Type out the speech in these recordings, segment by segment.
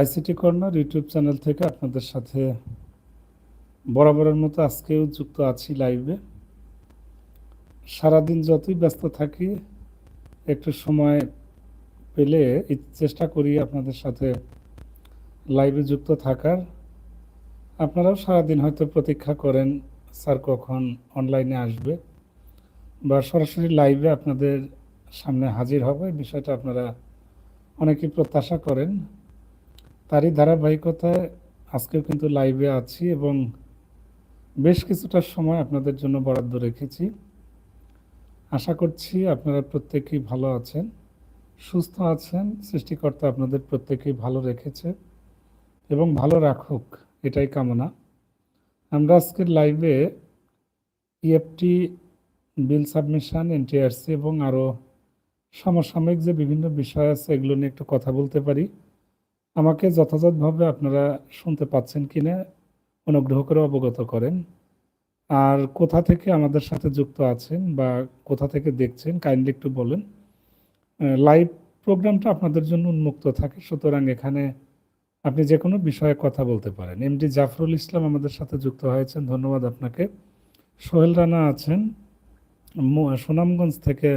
ICT corner YouTube channel থেকে আপনাদের সাথে বরাবরের মতো আজকেও যুক্ত আছি লাইভে। সারাদিন যতই ব্যস্ত থাকি, একটু সময় পেলে চেষ্টা করি আপনাদের সাথে লাইভে যুক্ত থাকার। আপনারাও সারাদিন হয়তো প্রতীক্ষা করেন, স্যার কখন অনলাইনে আসবে বা সরাসরি লাইভে আপনাদের সামনে হাজির হবে বিষয়টা আপনারা অনেকেই প্রত্যাশা করেন। তারই ধারাবাহিকতায় আজকেও কিন্তু লাইভে আছি এবং বেশ কিছুটা সময় আপনাদের জন্য বরাদ্দ রেখেছি। আশা করছি আপনারা প্রত্যেকেই ভালো আছেন, সুস্থ আছেন, সৃষ্টিকর্তা আপনাদের প্রত্যেকেই ভালো রেখেছে এবং ভালো রাখুক, এটাই কামনা। আমরা আজকের লাইভে ইএফটি বিল সাবমিশন এনটিআরসি এবং আরও সমসাময়িক যে বিভিন্ন বিষয় আছে, এগুলো নিয়ে একটু কথা বলতে পারি। আমাকে যথাযথভাবে আপনারা শুনতে পাচ্ছেন কিনা অনুগ্রহ করে অবগত করেন। আর কোথা থেকে আমাদের সাথে যুক্ত আছেন বা কোথা থেকে দেখছেন, কাইন্ডলি একটু বলেন। লাইভ প্রোগ্রামটা আপনাদের জন্য উন্মুক্ত থাকে, সুতরাং এখানে আপনি যে কোনো বিষয়ে কথা বলতে পারেন। এমডি জাফরুল ইসলাম আমাদের সাথে যুক্ত হয়েছেন, ধন্যবাদ আপনাকে। সোহেল রানা আছেন সুনামগঞ্জ থেকে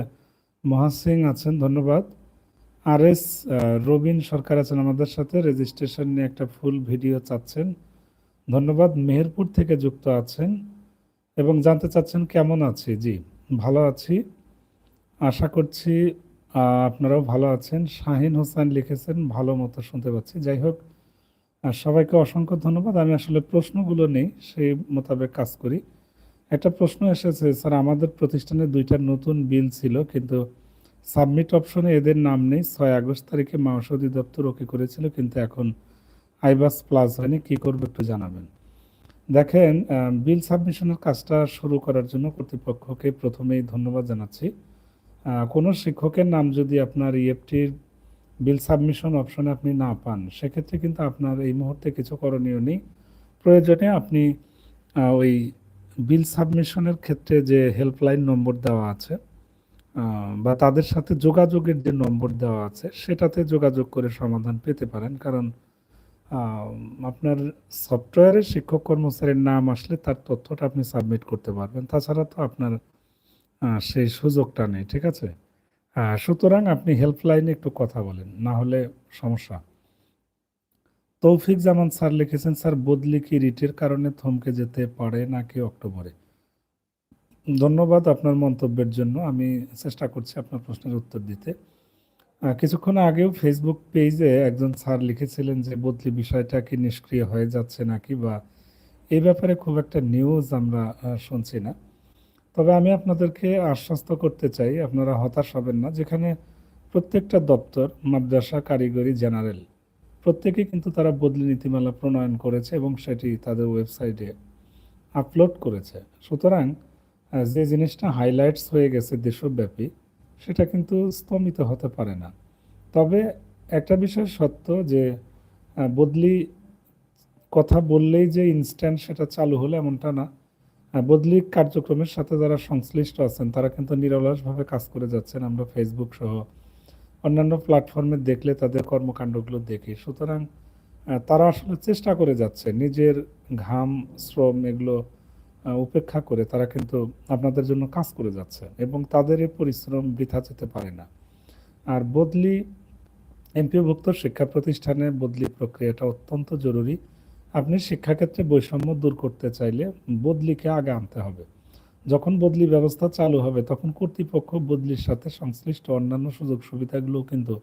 মহাসিং আছেন, ধন্যবাদ। আর এস রবিন সরকার আছেন আমাদের সাথে। রেজিস্ট্রেশন নিয়ে একটা ফুল ভিডিও চাচ্ছেন। ধন্যবাদ। মেহেরপুর থেকে যুক্ত আছেন। এবং জানতে চাচ্ছেন কেমন আছি? জি, ভালো আছি। আশা করছি আপনারাও ভালো আছেন। শাহিন হোসেন লিখেছেন, ভালো মতো শুনতে পাচ্ছি। যাই হোক সবাইকে অসংখ্য ধন্যবাদ। আমি আসলে প্রশ্নগুলো নেই, সেই মোতাবেক কাজ করি। একটা প্রশ্ন এসেছে, স্যার, আমাদের প্রতিষ্ঠানে দুইটা নতুন বিল ছিল, কিন্তু সাবমিট অপশনে এদের নাম নেই। ছয় আগস্ট তারিখে মা মাংস অধিদপ্তর ওকে করেছিল, কিন্তু এখন আইবাস প্লাস হয়নি। কি করবে একটু জানাবেন। দেখেন বিল সাবমিশনের কাজটা শুরু করার জন্য কর্তৃপক্ষকে প্রথমেই ধন্যবাদ জানাচ্ছি। কোনো শিক্ষকের নাম যদি আপনার ইএফটির বিল সাবমিশন অপশনে আপনি না পান, সেক্ষেত্রে কিন্তু আপনার এই মুহূর্তে কিছু করণীয় নেই। প্রয়োজনে আপনি ওই বিল সাবমিশনের ক্ষেত্রে যে হেল্পলাইন নম্বর দেওয়া আছে বা তাদের সাথে যোগাযোগের যে নম্বর দেওয়া আছে, সেটাতে যোগাযোগ করে সমাধান পেতে পারেন। কারণ আপনার সফটওয়্যারের শিক্ষক কর্মচারীর নাম আসলে তার তথ্যটা আপনি সাবমিট করতে পারবেন। তাছাড়া তো আপনার সেই সুযোগটা নেই, ঠিক আছে? সুতরাং আপনি হেল্পলাইনে একটু কথা বলেন, না হলে সমস্যা। তৌফিক জামান স্যার লিখেছেন, স্যার, বদলি কি রিটের কারণে থমকে যেতে পারে নাকি অক্টোবরে? ধন্যবাদ আপনার মন্তব্যের জন্য। আমি চেষ্টা করছি আপনার প্রশ্নের উত্তর দিতে। কিছুক্ষণ আগেও ফেসবুক পেজে একজন স্যার লিখেছিলেন যে, বদলি বিষয়টা কি নিষ্ক্রিয় হয়ে যাচ্ছে নাকি বা এই ব্যাপারে খুব একটা নিউজ আমরা শুনছি না। তবে আমি আপনাদেরকে আশ্বস্ত করতে চাই, আপনারা হতাশ হবেন না, যেখানে প্রত্যেকটা দপ্তর, মাদ্রাসা, কারিগরি, জেনারেল, প্রত্যেকেই কিন্তু তারা বদলি নীতিমালা প্রণয়ন করেছে এবং সেটি তাদের ওয়েবসাইটে আপলোড করেছে। সুতরাং যে জিনিসটা হাইলাইটস হয়ে গেছে দেশব্যাপী, সেটা কিন্তু স্তমিত হতে পারে না। তবে একটা বিষয় সত্য যে বদলি কথা বললেই যে ইনস্ট্যান্ট সেটা চালু হলো এমনটা না। বদলি কার্যক্রমের সাথে যারা সংশ্লিষ্ট আছেন, তারা কিন্তু নিরলসভাবে কাজ করে যাচ্ছেন আমরা ফেসবুক সহ অন্যান্য প্ল্যাটফর্মে দেখলে তাদের কর্মকাণ্ডগুলো দেখি। সুতরাং তারা আসলে চেষ্টা করে যাচ্ছে নিজের ঘাম, শ্রম এগুলো উপেক্ষা করে তারা কিন্তু আপনাদের জন্য কাজ করে যাচ্ছে এবং তাদের পরিশ্রম বৃথা যেতে পারে না। আর বদলি, এমপিওভুক্ত শিক্ষা প্রতিষ্ঠানে বদলি প্রক্রিয়াটা অত্যন্ত জরুরি। আপনি শিক্ষাক্ষেত্রে বৈষম্য দূর করতে চাইলে বদলিকে আগে আনতে হবে। যখন বদলি ব্যবস্থা চালু হবে, তখন কর্তৃপক্ষ বদলির সাথে সংশ্লিষ্ট অন্যান্য সুযোগ সুবিধাগুলো কিন্তু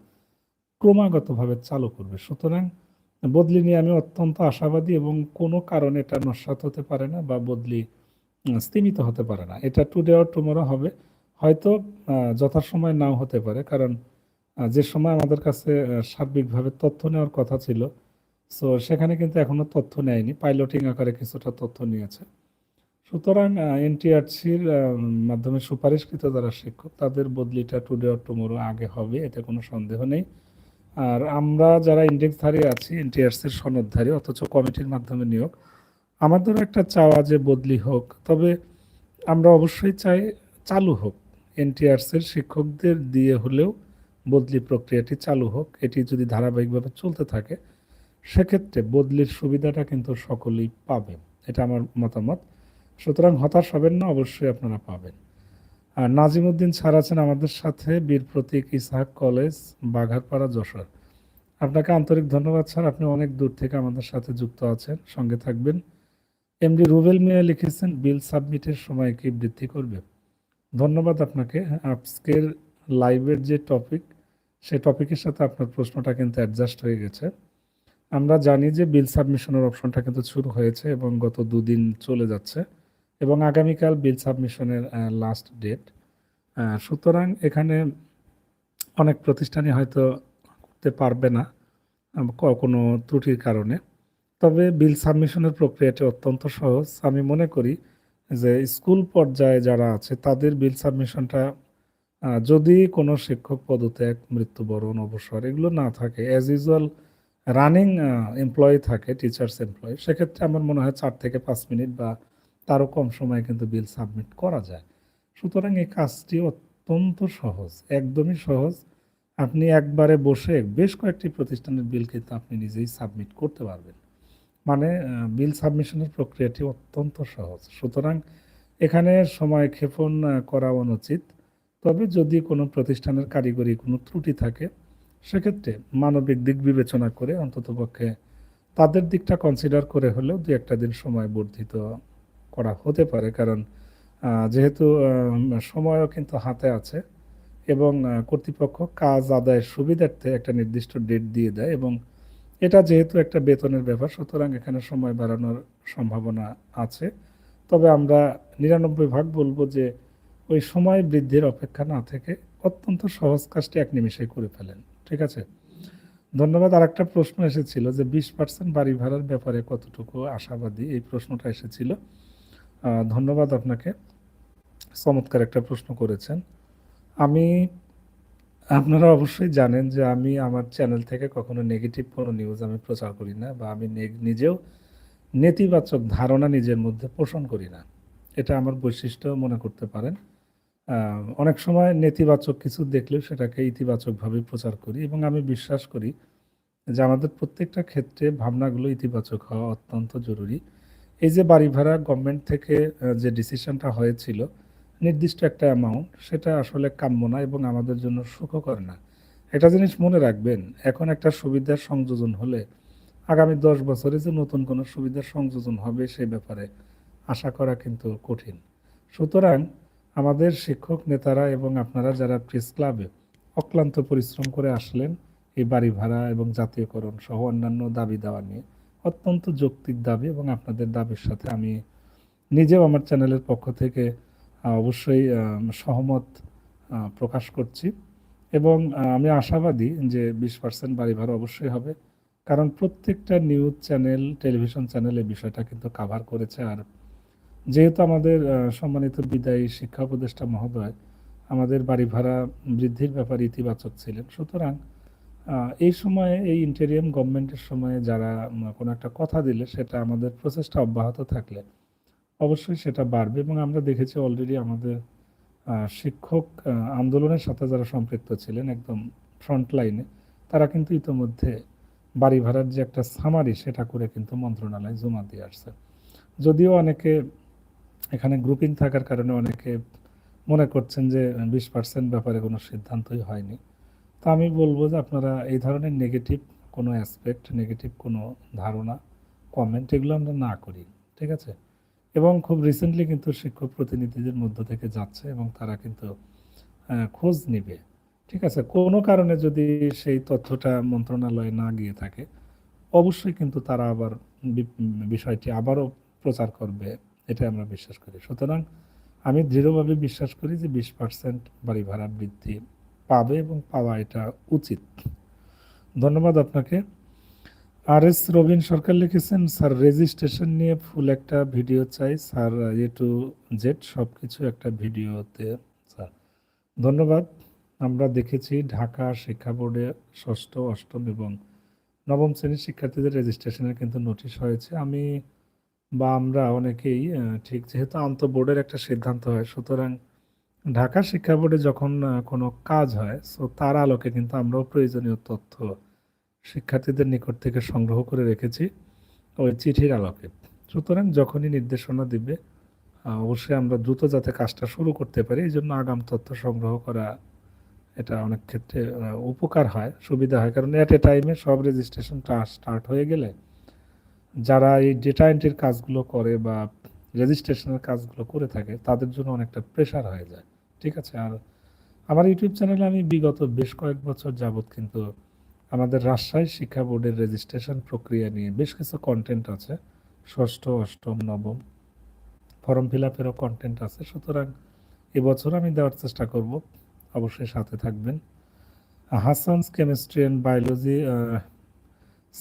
ক্রমাগতভাবে চালু করবে। সুতরাং বদলি নিয়ে আমি অত্যন্ত আশাবাদী এবং কোনো কারণে এটা নস্বাত হতে পারে না বা বদলি স্তীমিত হতে পারে না। এটা টুডে অর টুমোরো হবে। হয়তো যথাসময় নাও হতে পারে কারণ যে সময় আমাদের কাছে সার্বিকভাবে তথ্য নেওয়ার কথা ছিল সো সেখানে কিন্তু এখনও তথ্য নেয়নি। পাইলটিং আকারে কিছুটা তথ্য নিয়েছে। সুতরাং এনটিআরসির মাধ্যমে সুপারিশকৃত যারা শিক্ষক, তাদের বদলিটা টুডে অর টুমোরো আগে হবে, এতে কোনো সন্দেহ নেই। আর আমরা যারা ইন্ডেক্সধারী আছি এনটিআরসির সনদধারী, অথচ কমিটির মাধ্যমে নিয়োগ, আমাদেরও একটা চাওয়া যে বদলি হোক। তবে আমরা অবশ্যই চাই চালু হোক। এনটিআরসির শিক্ষকদের দিয়ে হলেও বদলি প্রক্রিয়াটি চালু হোক। এটি যদি ধারাবাহিকভাবে চলতে থাকে, সেক্ষেত্রে বদলির সুবিধাটা কিন্তু সকলেই পাবেন এটা আমার মতামত। সুতরাং হতাশ হবেন না, অবশ্যই আপনারা পাবেন। আর নাজিমুদ্দিন স্যার আছেন আমাদের সাথে, বীর প্রতীক ইসহাক কলেজ, বাঘারপাড়া, যশোর। আপনাকে আন্তরিক ধন্যবাদ স্যার, আপনি অনেক দূর থেকে আমাদের সাথে যুক্ত আছেন, সঙ্গে থাকবেন। এমডি রুবেল মিয়া লিখেছেন, বিল সাবমিটের সময় কি বৃদ্ধি করবে? ধন্যবাদ আপনাকে। আজকের লাইভের যে টপিক সেই টপিকের সাথে আপনার প্রশ্নটা কিন্তু অ্যাডজাস্ট হয়ে গেছে। আমরা জানি যে বিল সাবমিশনের অপশনটা কিন্তু শুরু হয়েছে এবং গত দুদিন চলে যাচ্ছে। এবং আগামীকাল বিল সাবমিশনের লাস্ট ডেট সুতরাং এখানে অনেক প্রতিষ্ঠানই হয়তো করতে পারবে না কোনো ত্রুটির কারণে। তবে বিল সাবমিশনের প্রক্রিয়াটি অত্যন্ত সহজ। আমি মনে করি যে স্কুল পর্যায়ে যারা আছে, তাদের বিল সাবমিশনটা যদি কোনো শিক্ষক পদত্যাগ, মৃত্যুবরণ, অবসর এগুলো না থাকে অ্যাজ ইউজুয়াল রানিং এমপ্লয়ি থাকে টিচার্স এমপ্লয়ি সেক্ষেত্রে আমার মনে হয় চার থেকে পাঁচ মিনিট বা তারও কম সময়ে কিন্তু বিল সাবমিট করা যায়। সুতরাং এই কাজটি অত্যন্ত সহজ, একদমই সহজ। আপনি একবারে বসে বেশ কয়েকটি প্রতিষ্ঠানের বিল কিন্তু আপনি নিজেই সাবমিট করতে পারবেন। মানে বিল সাবমিশনের প্রক্রিয়াটি অত্যন্ত সহজ। সুতরাং এখানে সময় ক্ষেপণ করা অনুচিত। তবে যদি কোনো প্রতিষ্ঠানের কারিগরি কোনো ত্রুটি থাকে, সেক্ষেত্রে মানবিক দিক বিবেচনা করে অন্ততপক্ষে তাদের দিকটা কনসিডার করে হলেও দু একটা দিন সময় বর্ধিত করা হতে পারে, কারণ যেহেতু সময়ও কিন্তু হাতে আছে এবং কর্তৃপক্ষ কাজ আদায়ের সুবিধার্থে একটা নির্দিষ্ট ডেট দিয়ে দেয় এবং এটা যেহেতু একটা বেতনের ব্যাপার, সুতরাং এখানে সময় বাড়ানোর সম্ভাবনা আছে। তবে আমরা নিরানব্বই ভাগ বলব যে, ওই সময় বৃদ্ধির অপেক্ষা না থেকে অত্যন্ত সহজ কাজটি এক নিমিষে করে ফেলেন, ঠিক আছে? ধন্যবাদ। আর একটা প্রশ্ন এসেছিল যে, বিশ পার্সেন্ট বাড়ি ভাড়ার ব্যাপারে কতটুকু আশাবাদী? এই প্রশ্নটা এসেছিল। ধন্যবাদ আপনাকে। চমৎকার একটা প্রশ্ন করেছেন। আমি, আপনারা অবশ্যই জানেন যে আমি আমার চ্যানেল থেকে কখনো নেগেটিভ কোনো নিউজ আমি প্রচার করি না বা আমি নিজেও নেতিবাচক ধারণা নিজের মধ্যে পোষণ করি না। এটা আমার বৈশিষ্ট্য মনে করতে পারেন। অনেক সময় নেতিবাচক কিছু দেখলেও সেটাকে ইতিবাচকভাবে প্রচার করি এবং আমি বিশ্বাস করি যে আমাদের প্রত্যেকটা ক্ষেত্রে ভাবনাগুলো ইতিবাচক হওয়া অত্যন্ত জরুরি। এই যে বাড়ি ভাড়া গভর্নমেন্ট থেকে যে ডিসিশনটা হয়েছিল, নির্দিষ্ট একটা অ্যামাউন্ট সেটা আসলে কাম্য না এবং আমাদের জন্য সুখকর না। একটা জিনিস মনে রাখবেন, এখন একটা সুবিধার সংযোজন হলে আগামী দশ বছরে যে নতুন কোনো সুবিধার সংযোজন হবে সে ব্যাপারে আশা করা কিন্তু কঠিন। সুতরাং আমাদের শিক্ষক নেতারা এবং আপনারা যারা প্রেস ক্লাবে অক্লান্ত পরিশ্রম করে আসলেন এই বাড়ি ভাড়া এবং জাতীয়করণ সহ অন্যান্য দাবি দাওয়া নিয়ে অত্যন্ত যৌক্তিক দাবি এবং আপনাদের দাবির সাথে আমি নিজেও আমার চ্যানেলের পক্ষ থেকে অবশ্যই সহমত প্রকাশ করছি। এবং আমি আশাবাদী যে বিশ পার্সেন্ট বাড়ি ভাড়া অবশ্যই হবে। কারণ প্রত্যেকটা নিউজ চ্যানেল, টেলিভিশন চ্যানেল এই বিষয়টা কিন্তু কাভার করেছে। আর যেহেতু আমাদের সম্মানিত বিদায়ী শিক্ষা উপদেষ্টা মহোদয় আমাদের বাড়ি ভাড়া বৃদ্ধির ব্যাপারে ইতিবাচক ছিলেন, সুতরাং এই সময়ে, এই ইন্টেরিয়াম গভর্নমেন্টের সময়ে যারা কোনো একটা কথা দিলে, সেটা আমাদের প্রচেষ্টা অব্যাহত থাকলে অবশ্যই সেটা বাড়বে এবং আমরা দেখেছি অলরেডি আমাদের শিক্ষক আন্দোলনের সাথে যারা সম্পৃক্ত ছিলেন একদম ফ্রন্ট লাইনে তারা কিন্তু ইতোমধ্যে বাড়ি ভাড়ার যে একটা সামারি সেটা করে কিন্তু মন্ত্রণালয়ে জমা দিয়ে আসছে। যদিও অনেকে এখানে গ্রুপিং থাকার কারণে অনেকে মনে করছেন যে বিশ পার্সেন্ট ব্যাপারে কোনো সিদ্ধান্তই হয়নি। তা আমি বলব যে আপনারা এই ধরনের নেগেটিভ কোনো অ্যাসপেক্ট নেগেটিভ কোনো ধারণা কমেন্ট এগুলো আমরা না করি, ঠিক আছে? এবং খুব রিসেন্টলি কিন্তু শিক্ষক প্রতিনিধিদের মধ্য থেকে যাচ্ছে এবং তারা কিন্তু খোঁজ নিবে, ঠিক আছে? কোনো কারণে যদি সেই তথ্যটা মন্ত্রণালয়ে না গিয়ে থাকে, অবশ্যই কিন্তু তারা আবার বিষয়টি আবারও প্রচার করবে এটা আমরা বিশ্বাস করি। সুতরাং আমি দৃঢ়ভাবে বিশ্বাস করি যে বিশ পার্সেন্ট বাড়ি ভাড়া বৃদ্ধি পাবে এবং পাওয়া এটা উচিত। ধন্যবাদ আপনাকে। আর এস রবীন সরকার লিখেছেন, স্যার রেজিস্ট্রেশন নিয়ে ফুল একটা ভিডিও চাই। স্যার এ টু জেড সব কিছু একটা ভিডিওতে স্যার। ধন্যবাদ। আমরা দেখেছি ঢাকা শিক্ষা বোর্ডে ষষ্ঠ, অষ্টম এবং নবম শ্রেণির শিক্ষার্থীদের রেজিস্ট্রেশনের কিন্তু নোটিশ হয়েছে। আমি বা আমরা অনেকেই ঠিক যেহেতু আন্ত বোর্ডের একটা সিদ্ধান্ত হয়, সুতরাং ঢাকা শিক্ষা বোর্ডে যখন কোনো কাজ হয় সো তার আলোকে কিন্তু আমরাও প্রয়োজনীয় তথ্য শিক্ষার্থীদের নিকট থেকে সংগ্রহ করে রেখেছি ওই চিঠির আলোকে। সুতরাং যখনই নির্দেশনা দিবে অবশ্যই আমরা দ্রুত যাতে কাজটা শুরু করতে পারি, এই জন্য আগাম তথ্য সংগ্রহ করা এটা অনেক ক্ষেত্রে উপকার হয়, সুবিধা হয়। কারণ এট এ টাইমে সব রেজিস্ট্রেশনটা স্টার্ট হয়ে গেলে যারা এই ডেটা এন্ট্রির কাজগুলো করে বা রেজিস্ট্রেশনের কাজগুলো করে থাকে, তাদের জন্য অনেকটা প্রেশার হয়ে যায়। ঠিক আছে। আর আমার ইউটিউব চ্যানেলে আমি বিগত বেশ কয়েক বছর যাবৎ কিন্তু আমাদের রাজশাহী শিক্ষা বোর্ডের রেজিস্ট্রেশন প্রক্রিয়া নিয়ে বেশ কিছু কন্টেন্ট আছে। ষষ্ঠ, অষ্টম, নবম ফর্ম ফিল আপেরও কন্টেন্ট আছে। সুতরাং এবছর আমি দেওয়ার চেষ্টা করব। অবশ্যই সাথে থাকবেন। Hasan's chemistry and biology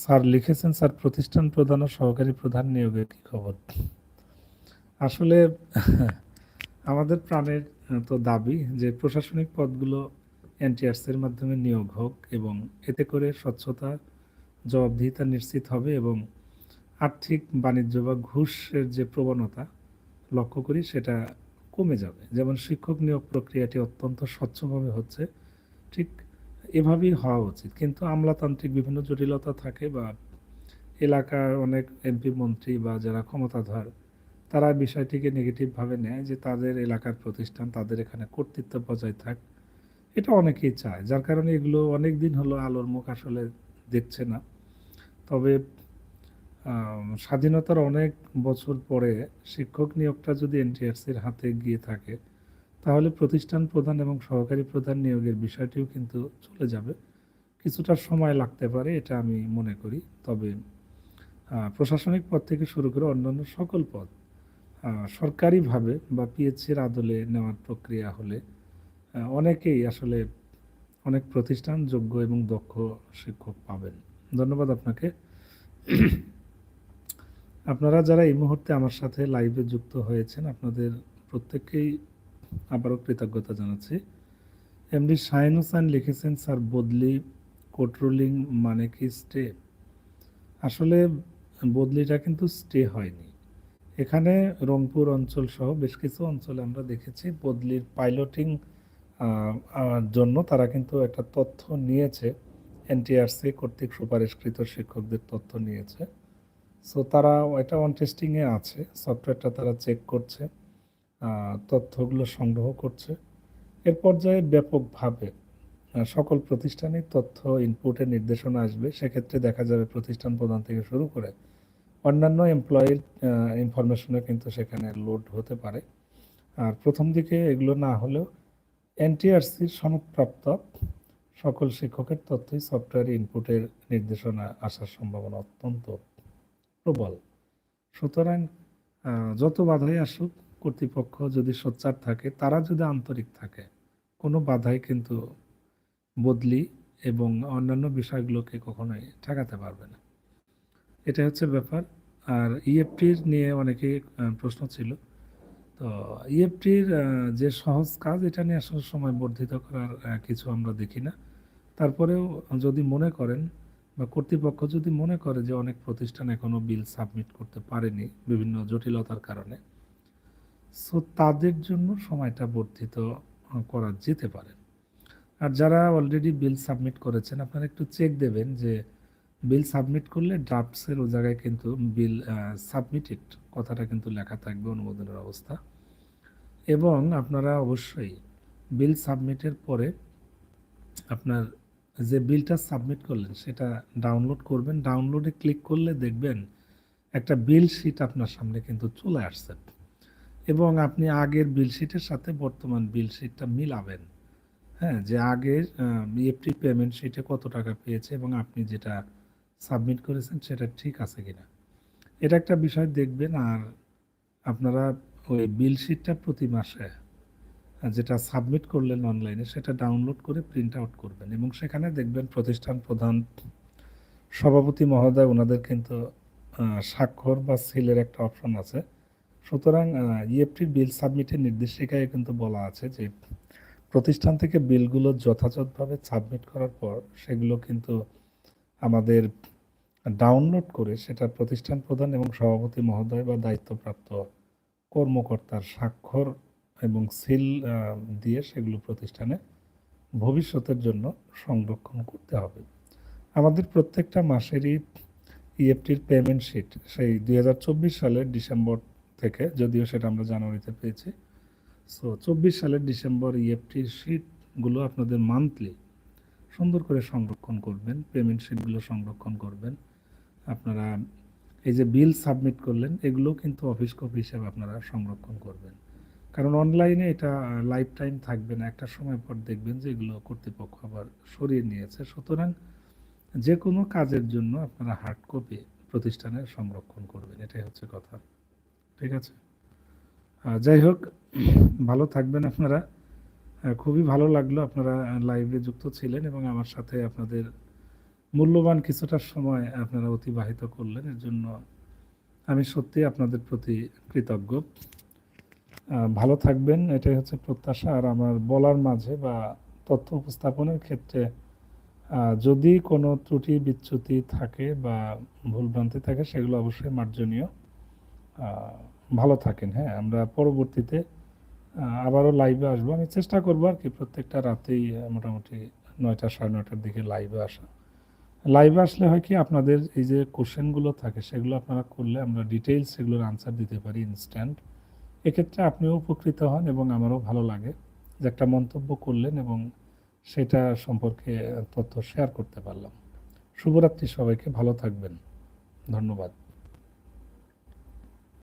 sir লিখেছেন, স্যার প্রতিষ্ঠান প্রধান ও সহকারী প্রধান নিয়োগের কি খবর? আসলে আমাদের প্রাণের তো দাবি যে প্রশাসনিক পদগুলো এনটিআরসি এর মাধ্যমে নিয়োগ হোক এবং এতে করে স্বচ্ছতা, জবাবদিহিতা নিশ্চিত হবে এবং আর্থিক বাণিজ্য বা ঘুষের যে প্রবণতা লক্ষ্য করি সেটা কমে যাবে। যেমন শিক্ষক নিয়োগ প্রক্রিয়াটি অত্যন্ত স্বচ্ছভাবে হচ্ছে, ঠিক এভাবেই হওয়া উচিত। কিন্তু আমলাতান্ত্রিক বিভিন্ন জটিলতা থাকে বা এলাকার অনেক এমপি, মন্ত্রী বা যারা ক্ষমতাধর তারা বিষয়টিকে নেগেটিভভাবে নেয় যে তাদের এলাকার প্রতিষ্ঠান, তাদের এখানে কর্তৃত্ব বজায় থাক। এটা অনেকেই চায়, যার কারণে এগুলো অনেক দিন হলো আলোর মুখ আসলে দেখছে না। তবে স্বাধীনতার অনেক বছর পরে শিক্ষক নিয়োগটা যদি এনটিআরসির হাতে গিয়ে থাকে, তাহলে প্রতিষ্ঠান প্রধান এবং সহকারী প্রধান নিয়োগের বিষয়টিও কিন্তু চলে যাবে। কিছুটা সময় লাগতে পারে, এটা আমি মনে করি। তবে প্রশাসনিক পদ থেকে শুরু করে অন্যান্য সকল পদ সরকারিভাবে বা পিএইচসির আদলে নেওয়ার প্রক্রিয়া হলে অনেকেই আসলে অনেক প্রতিষ্ঠান যোগ্য এবং দক্ষ শিক্ষক পাবেন। ধন্যবাদ আপনাকে। আপনারা যারা এই মুহূর্তে আমার সাথে লাইভে যুক্ত হয়েছেন, আপনাদের প্রত্যেককেই আবারও কৃতজ্ঞতা জানাচ্ছি। এমডি শাহিন হোসেন লিখেছেন, স্যার, বদলি কোট্রোলিং মানে কি স্টে আসলে বদলিটা কিন্তু স্টে হয়নি। এখানে রংপুর অঞ্চল সহ বেশ কিছু অঞ্চলে আমরা দেখেছি বদলির পাইলটিং জন্য তারা কিন্তু একটা তথ্য নিয়েছে। এনটিআরসি কর্তৃক সুপারিশকৃত শিক্ষকদের তথ্য নিয়েছে। সো তারা এটা অন টেস্টিংয়ে আছে সফটওয়্যারটা তারা চেক করছে তথ্যগুলো সংগ্রহ করছে। এর পর্যায়ে ব্যাপকভাবে সকল প্রতিষ্ঠানে তথ্য ইনপুটের নির্দেশনা আসবে। সেক্ষেত্রে দেখা যাবে প্রতিষ্ঠান প্রধান থেকে শুরু করে অন্যান্য এমপ্লয়ির ইনফরমেশনও কিন্তু সেখানে লোড হতে পারে। আর প্রথম দিকে এগুলো না হলেও এনটিআরসির সনদপ্রাপ্ত সকল শিক্ষকের তথ্যই সফটওয়্যার ইনপুটের নির্দেশনা আসার সম্ভাবনা অত্যন্ত প্রবল। সুতরাং যত বাধাই আসুক, কর্তৃপক্ষ যদি সোচ্চার থাকে, তারা যদি আন্তরিক থাকে, কোনো বাধাই কিন্তু বদলি এবং অন্যান্য বিষয়গুলোকে কখনোই ঠেকাতে পারবে না। এটা হচ্ছে ব্যাপার। আর ইএফটির নিয়ে অনেকেই প্রশ্ন ছিল। তো ইএফটির যে সহজ কাজ, এটা নিয়ে আসলে সময় বর্ধিত করার কিছু আমরা দেখি না। তারপরেও যদি মনে করেন বা কর্তৃপক্ষ যদি মনে করে যে অনেক প্রতিষ্ঠান এখনও বিল সাবমিট করতে পারেনি বিভিন্ন জটিলতার কারণে, সো তাদের জন্য সময়টা বর্ধিত করা যেতে পারে। আর যারা অলরেডি বিল সাবমিট করেছেন, আপনারা একটু চেক দেবেন যে বিল সাবমিট করলে ড্রাফটসের ও জায়গায় কিন্তু বিল সাবমিটেড কথাটা কিন্তু লেখা থাকবে অনুমোদনের অবস্থা। এবং আপনারা অবশ্যই বিল সাবমিটের পরে আপনার যে বিলটা সাবমিট করলেন সেটা ডাউনলোড করবেন। ডাউনলোডে ক্লিক করলে দেখবেন একটা বিল শিট আপনার সামনে কিন্তু চলে আসছে। এবং আপনি আগের বিল শিটের সাথে বর্তমান বিল শিটটা মিলাবেন। হ্যাঁ যে আগের ইএফটি পেমেন্ট শিটে কত টাকা পেয়েছে এবং আপনি যেটা সাবমিট করেছেন, সেটা ঠিক আছে কিনা। এটা একটা বিষয় দেখবেন, আর আপনারা ওই বিল শিটটা প্রতি মাসে যেটা সাবমিট করলেন অনলাইনে, সেটা ডাউনলোড করে প্রিন্ট আউট করবেন। এবং সেখানে দেখবেন প্রতিষ্ঠান প্রধান সভাপতি মহোদয়, ওনাদের কিন্তু স্বাক্ষর বা সিলের একটা অপশন আছে। সুতরাং ইএফটি বিল সাবমিটের নির্দেশিকায় কিন্তু বলা আছে যে, প্রতিষ্ঠান থেকে বিলগুলো যথাযথভাবে সাবমিট করার পর, সেগুলো কিন্তু আমাদের ডাউনলোড করে সেটা প্রতিষ্ঠান প্রধান এবং সভাপতি মহোদয় বা দায়িত্বপ্রাপ্ত কর্মকর্তার স্বাক্ষর এবং সিল দিয়ে সেগুলো প্রতিষ্ঠানে ভবিষ্যতের জন্য সংরক্ষণ করতে হবে। আমাদের প্রত্যেকটা মাসেরই ইএফটির পেমেন্ট শিট সেই দুই হাজার চব্বিশ সালের ডিসেম্বর থেকে, যদিও সেটা আমরা জানুয়ারিতে পেয়েছি সো চব্বিশ সালের ডিসেম্বর ইএফটির শিটগুলো আপনাদের মান্থলি সুন্দর করে সংরক্ষণ করবেন পেমেন্ট শিটগুলো সংরক্ষণ করবেন। আপনারা এই যে বিল সাবমিট করলেন এগুলো কিন্তু অফিস কপি হিসাবে আপনারা সংরক্ষণ করবেন। কারণ অনলাইনে এটা লাইফ টাইম থাকবে না, একটা সময় পর দেখবেন যে এগুলো কর্তৃপক্ষ আবার সরিয়ে নিয়েছে। সুতরাং যে কোনো কাজের জন্য আপনারা হার্ড কপি প্রতিষ্ঠানে সংরক্ষণ করবেন, এটাই হচ্ছে কথা। ঠিক আছে? যাই হোক, ভালো থাকবেন আপনারা। খুবই ভালো লাগল আপনারা লাইভে যুক্ত ছিলেন এবং আমার সাথে আপনাদের মূল্যবান কিছুটা সময় আপনারা অতিবাহিত করলেন, এর জন্য আমি সত্যি আপনাদের প্রতি কৃতজ্ঞ। ভালো থাকবেন, এটাই হচ্ছে প্রত্যাশা। আর আমার বলার মাঝে বা তথ্য উপস্থাপনের ক্ষেত্রে যদি কোনো ত্রুটি, বিচ্যুতি থাকে বা ভুলভ্রান্তি থাকে, সেগুলো অবশ্যই মার্জনীয়। ভালো থাকেন হ্যাঁ আমরা পরবর্তীতে আবারও লাইভে আসব। আমি চেষ্টা করব আর কি, প্রত্যেকটা রাতেই মোটামুটি নয়টা সাড়ে নয়টার দিকে লাইভে আসা। লাইভে আসলে হয় কি, আপনাদের এই যে কোশ্চেনগুলো থাকে, সেগুলো আপনারা করলে আমরা ডিটেইলস সেগুলোর আনসার দিতে পারি ইনস্ট্যান্ট এক্ষেত্রে আপনিও উপকৃত হন এবং আমারও ভালো লাগে যে একটা মন্তব্য করলেন এবং সেটা সম্পর্কে তথ্য শেয়ার করতে পারলাম। শুভরাত্রি সবাইকে, ভালো থাকবেন। ধন্যবাদ।